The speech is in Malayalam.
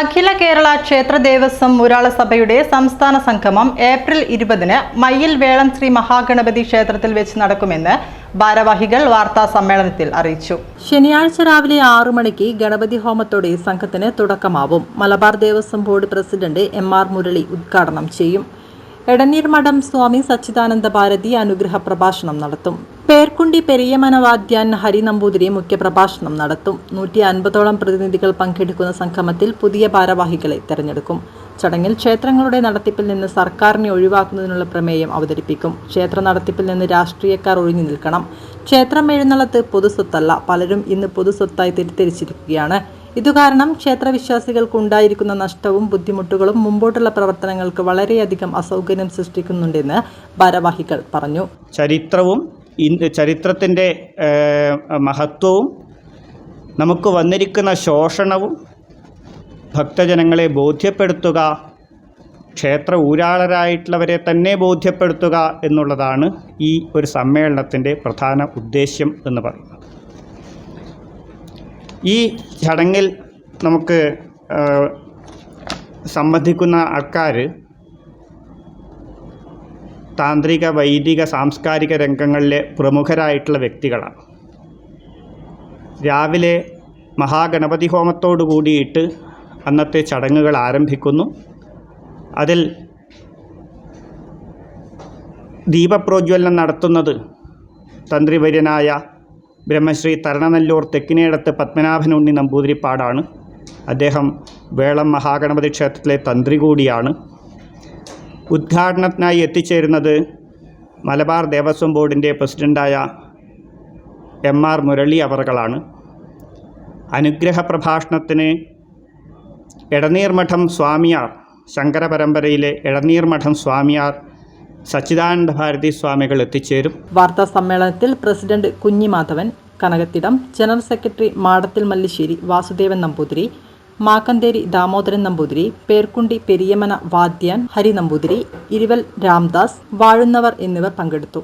അഖില കേരള ക്ഷേത്ര ദേവസ്വം മുരാള സഭയുടെ സംസ്ഥാന സംഗമം ഏപ്രിൽ ഇരുപതിന് മയ്യിൽ വേളം ശ്രീ മഹാഗണപതി ക്ഷേത്രത്തിൽ വെച്ച് നടക്കുമെന്ന് ഭാരവാഹികൾ വാർത്താ സമ്മേളനത്തിൽ അറിയിച്ചു. ശനിയാഴ്ച രാവിലെ ആറു മണിക്ക് ഗണപതി ഹോമത്തോടെ സംഘത്തിന് തുടക്കമാവും. Malabar Devaswom board president M R Murali ഉദ്ഘാടനം ചെയ്യും. എടനീർമഠം സ്വാമി സച്ചിദാനന്ദ ഭാരതി അനുഗ്രഹ പ്രഭാഷണം നടത്തും. പേർക്കുണ്ടി പെരിയമനവാദ്യാൻ ഹരി നമ്പൂതിരി മുഖ്യപ്രഭാഷണം നടത്തും. നൂറ്റി അൻപതോളം പ്രതിനിധികൾ പങ്കെടുക്കുന്ന സംഗമത്തിൽ പുതിയ ഭാരവാഹികളെ തെരഞ്ഞെടുക്കും. ചടങ്ങിൽ ക്ഷേത്രങ്ങളുടെ നടത്തിപ്പിൽ നിന്ന് സർക്കാരിനെ ഒഴിവാക്കുന്നതിനുള്ള പ്രമേയം അവതരിപ്പിക്കും. ക്ഷേത്ര നടത്തിപ്പിൽ നിന്ന് രാഷ്ട്രീയക്കാർ ഒഴിഞ്ഞു നിൽക്കണം. ക്ഷേത്രം എഴുന്നള്ളത്ത് പൊതുസ്വത്തല്ല. പലരും ഇന്ന് പൊതുസ്വത്തായി തിരിച്ചിരിക്കുകയാണ് ഇതുകാരണം ക്ഷേത്രവിശ്വാസികൾക്കുണ്ടായിരിക്കുന്ന നഷ്ടവും ബുദ്ധിമുട്ടുകളും മുമ്പോട്ടുള്ള പ്രവർത്തനങ്ങൾക്ക് വളരെയധികം അസൗകര്യം സൃഷ്ടിക്കുന്നുണ്ടെന്ന് ഭാരവാഹികൾ പറഞ്ഞു. ചരിത്രവും ചരിത്രത്തിന്റെ മഹത്വവും നമുക്ക് വന്നിരിക്കുന്ന ശോഷണവും ഭക്തജനങ്ങളെ ബോധ്യപ്പെടുത്തുക ക്ഷേത്ര ഊരാളരായിട്ടുള്ളവരെ തന്നെ ബോധ്യപ്പെടുത്തുക എന്നുള്ളതാണ് ഈ ഒരു സമ്മേളനത്തിന്റെ പ്രധാന ഉദ്ദേശ്യം എന്ന് പറയുന്നത്. ഈ ചടങ്ങിൽ നമുക്ക് സംബന്ധിക്കുന്ന ആൾക്കാർ താന്ത്രിക വൈദിക സാംസ്കാരിക രംഗങ്ങളിലെ പ്രമുഖരായിട്ടുള്ള വ്യക്തികളാണ്. രാവിലെ മഹാഗണപതി ഹോമത്തോടു കൂടിയിട്ട് അന്നത്തെ ചടങ്ങുകൾ ആരംഭിക്കുന്നു. അതിൽ ദീപപ്രോജ്വലനം നടത്തുന്നത് തന്ത്രിവര്യനായ ബ്രഹ്മശ്രീ തരണനല്ലൂർ തെക്കിനേടത്ത് പത്മനാഭൻ ഉണ്ണി നമ്പൂതിരിപ്പാടാണ്. അദ്ദേഹം വേളം മഹാഗണപതി ക്ഷേത്രത്തിലെ തന്ത്രി കൂടിയാണ്. ഉദ്ഘാടനത്തിനായി എത്തിച്ചേരുന്നത് മലബാർ ദേവസ്വം ബോർഡിന്റെ പ്രസിഡന്റായ എം ആർ മുരളി അവറുകളാണ്. അനുഗ്രഹ പ്രഭാഷണത്തിന് എടനീർമഠം സ്വാമിയാർ ശങ്കര പരമ്പരയിലെ എടനീർമഠം സ്വാമിയാർ സച്ചിദാനന്ദ ഭാരതി സ്വാമികൾ എത്തിച്ചേരും. വാർത്താ സമ്മേളനത്തിൽ president Kunhimadhavan Kanakathidam general secretary Madathil Mallisseri Vasudevan Namboothiri Makkanthery Damodaran Namboothiri Perkkundi Periyamana Vadhyan Hari Namboothiri Iruval Ramdas Vazhunnavar എന്നിവർ പങ്കെടുത്തു.